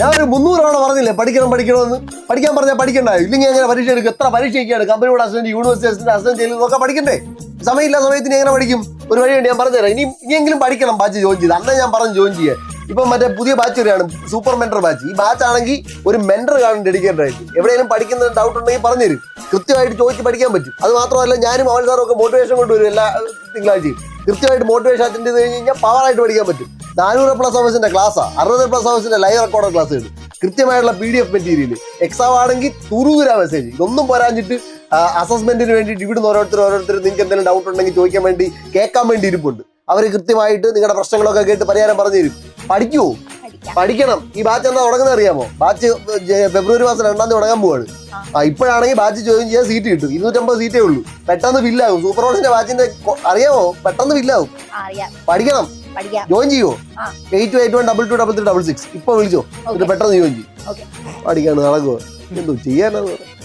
ഞാൻ ഒരു മുന്നൂറ് തവണ പറഞ്ഞില്ലേ? പഠിക്കണം പഠിക്കണമെന്ന്. പഠിക്കാൻ പറഞ്ഞാൽ പഠിക്കണ്ടായോ ഇല്ലെങ്കിൽ എങ്ങനെ പരീക്ഷ എടുക്കും? എത്ര പരീക്ഷയ്ക്കാണ് കമ്പനിയുടെ അസിസ്റ്റന്റ് യൂണിവേഴ്സിറ്റി അസിസ്റ്റന്റ് ചെയ്ത് നോക്കാൻ പഠിക്കണ്ടേ? സമയമില്ല സമയത്തിന് എങ്ങനെ പഠിക്കും? ഒരു വഴിയുണ്ട് ഞാൻ പറഞ്ഞുതരാം. ഇനി ഇനിയെങ്കിലും പഠിക്കണം ബാച്ച് ജോയിൻ ചെയ്ത്. അന്നേ ഞാൻ പറഞ്ഞു ജോയിൻ ചെയ്യാൻ. ഇപ്പം മറ്റേ പുതിയ ബാച്ച് വരെയാണ്. സൂപ്പർ മെന്റർ ബാച്ച് ഈ ബാച്ച് ആണെങ്കിൽ ഒരു മെന്റർ കാണും ഡെഡിക്കേറ്റഡ് ആയിട്ട് എവിടെയെങ്കിലും പഠിക്കുന്ന ഡൗട്ട് ഉണ്ടെങ്കിൽ പറഞ്ഞു തരും കൃത്യമായിട്ട് ചോദിച്ച് പഠിക്കാൻ പറ്റും. അത് മാത്രമല്ല ഞാനും അവൻ സാറും ഒക്കെ മോട്ടിവേഷൻ കൊണ്ടുവരും. എല്ലാ തിങ്കളാഴ്ചയും കൃത്യമായിട്ട് മോട്ടിവേഷൻ അറ്റൻഡ് ചെയ്ത് കഴിഞ്ഞ് കഴിഞ്ഞാൽ പവറായിട്ട് പഠിക്കാൻ പറ്റും. നാനൂറ് പ്ലസ് അവേഴ്സിന്റെ ക്ലാസ്സാണ് അറുപത് പ്ലസ് അവേഴ്സിന്റെ ലൈവ് റെക്കോർഡ് ക്ലാസ് ഉണ്ട് കൃത്യമായിട്ടുള്ള P D F material exam ആണെങ്കിൽ തുറുതുരാ മെസ്സേജ് ഇതൊന്നും പോരാഞ്ഞിട്ട് അസസ്മെന്റിന് വേണ്ടിയിട്ട് ഇവിടുന്ന് ഓരോരുത്തർ ഓരോരുത്തർ നിങ്ങൾക്ക് എന്തെങ്കിലും ഡൗട്ട് ഉണ്ടെങ്കിൽ ചോദിക്കാൻ വേണ്ടി കേൾക്കാൻ വേണ്ടി ഇരിപ്പുണ്ട്. അവർ കൃത്യമായിട്ട് നിങ്ങളുടെ പ്രശ്നങ്ങളൊക്കെ കേട്ട് പരിഹാരം പറഞ്ഞു തരും. പഠിക്കുവോ? പഠിക്കാം പഠിക്കണം. ഈ ബാച്ച് എന്താ തുടങ്ങുന്നത് അറിയാമോ? ബാച്ച് ഫെബ്രുവരി മാസം രണ്ടാം തീയതി തുടങ്ങാൻ പോവാണ്. ആ. ഇപ്പോഴാണെങ്കിൽ ബാച്ച് ജോയിൻ ചെയ്യാൻ സീറ്റ് കിട്ടും. ഇരുന്നൂറ്റമ്പത് സീറ്റേ ഉള്ളൂ. പെട്ടെന്ന് ഫില്ലാകും. സൂപ്പർ ഓൾസിന്റെ ബാച്ചിന്റെ അറിയാമോ? പെട്ടെന്ന് ഫില്ലാകും. പഠിക്കണം. പഠിക്കാം. ജോയിൻ ചെയ്യോ? ആ. Eight eight one double two double three double six. ഇപ്പൊ വിളിച്ചോ? പെട്ടെന്ന് ജോയിൻ ചെയ്യും. പഠിക്കാണ് നടക്കുമോ എന്തോ ചെയ്യാനാന്ന് പറ.